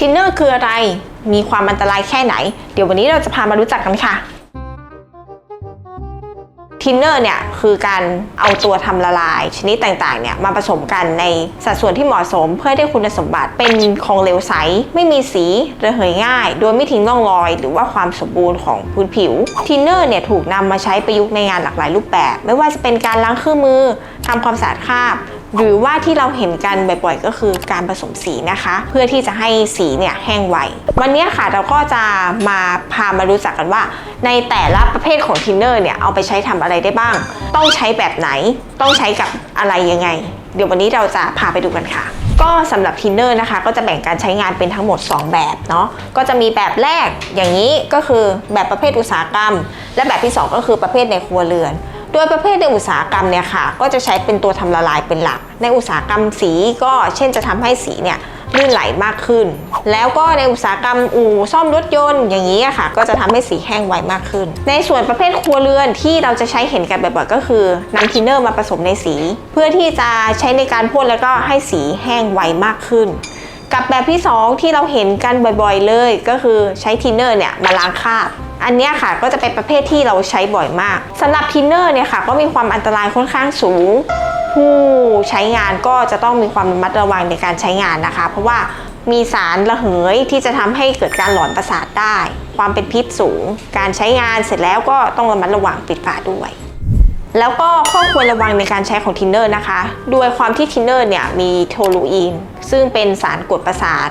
ทินเนอร์คืออะไร มีความอันตรายแค่ไหน เดี๋ยววันนี้เราจะพามารู้จักกันค่ะทินเนอร์เนี่ยคือการเอาตัวทำละลาย ชนิดต่างๆเนี่ยมาผสมกันในสัดส่วนที่เหมาะสมเพื่อให้ได้คุณสมบัติเป็นของเหลวใส ไม่มีสีระเหยง่าย โดยไม่ทิ้งร่องรอย หรือว่าความสมบูรณ์ของพื้นผิวทินเนอร์เนี่ยถูกนำมาใช้ประยุกต์ในงานหลากหลายรูปแบบ ไม่ว่าจะเป็นการล้างเครื่องมือทำความสะอาดคราบ หรือว่าที่เราเห็นกันบ่อยๆ ก็คือการผสมสีนะคะ เพื่อที่จะให้สีเนี่ยแห้งไววันนี้ค่ะเราก็จะมาพามารู้จักกันว่า ในแต่ละประเภทของทินเนอร์เนี่ยเอาไปใช้ทำอะไรได้บ้าง ต้องใช้แบบไหน ต้องใช้กับอะไรยังไง เดี๋ยววันนี้เราจะพาไปดูกันค่ะ ก็สำหรับทินเนอร์นะคะ ก็จะแบ่งการใช้งานเป็นทั้งหมด 2 แบบเนาะก็จะมีแบบแรกอย่างนี้ก็คือแบบประเภทอุตสาหกรรม และแบบที่ 2 ก็คือประเภทในครัวเรือน โดยประเภทในอุตสาหกรรมเนี่ยค่ะ ก็จะใช้เป็นตัวทำละลายเป็นหลัก ในอุตสาหกรรมสีก็เช่นจะทำให้สีเนี่ยลื่นไหลมากขึ้น แล้วก็ในอุตสาหกรรมอู่ซ่อมรถยนต์อย่างนี้ค่ะ ก็จะทำให้สีแห้งไวมากขึ้น ในส่วนประเภทครัวเรือนที่เราจะใช้เห็นกันบ่อยๆก็คือนำทินเนอร์มาผสมในสี เพื่อที่จะใช้ในการพ่นแล้วก็ให้สีแห้งไวมากขึ้น กับแบบที่ 2 ที่เราเห็นกันบ่อยๆ เลยก็คือใช้ทินเนอร์เนี่ยมาล้างคราบอันนี้ค่ะก็จะเป็นประเภทที่เราใช้บ่อยมากสำหรับทินเนอร์เนี่ยค่ะก็มีความอันตรายค่อนข้างสูง ผู้ใช้งานก็จะต้องมีความระมัดระวังในการใช้งานนะคะ เพราะว่ามีสารระเหยที่จะทำให้เกิดการหลอนประสาทได้ ความเป็นพิษสูง การใช้งานเสร็จแล้วก็ต้องระมัดระวังปิดฝาด้วย แล้วก็ข้อควรระวังในการใช้ของทินเนอร์นะคะ ด้วยความที่ทินเนอร์เนี่ยมีโทลูอีน ซึ่งเป็นสารกดประสาท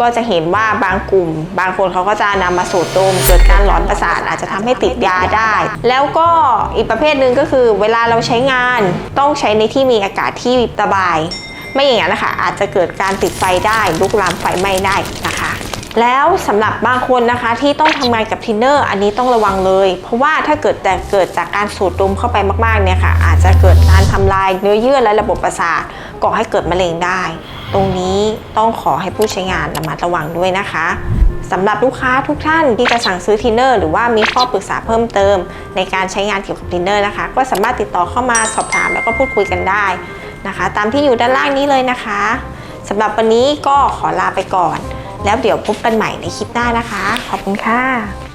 ก็จะเห็นว่าบางกลุ่ม บางคนเขาก็จะนำมาสูดดมเกิดการหลอนประสาทอาจจะทำให้ติดยาได้ แล้วก็อีกประเภทหนึ่งก็คือเวลาเราใช้งานต้องใช้ในที่มีอากาศที่สบาย ไม่อย่างนั้นนะคะอาจจะเกิดการติดไฟได้ลุกลามไฟไหม้ได้นะคะ แล้วสำหรับบางคนนะคะที่ต้องทำงานกับทินเนอร์อันนี้ต้องระวังเลย เพราะว่าถ้าเกิดแต่เกิดจากการสูดดมเข้าไปมากๆเนี่ยค่ะ อาจจะเกิดการทำลายเนื้อเยื่อและระบบประสาทก่อให้เกิดมะเร็งได้ ตรงนี้ต้องขอให้ผู้ใช้งานระมัดระวังด้วยนะคะสำหรับลูกค้าทุกท่านที่จะสั่งซื้อทินเนอร์หรือว่ามีข้อปรึกษาเพิ่มเติม ในการใช้งานเกี่ยวกับทินเนอร์นะคะ ก็สามารถติดต่อเข้ามาสอบถามแล้วก็พูดคุยกันได้นะคะ ตามที่อยู่ด้านล่างนี้เลยนะคะสำหรับวันนี้ก็ขอลาไปก่อน แล้วเดี๋ยวพบกันใหม่ในคลิปหน้านะคะ ขอบคุณค่ะ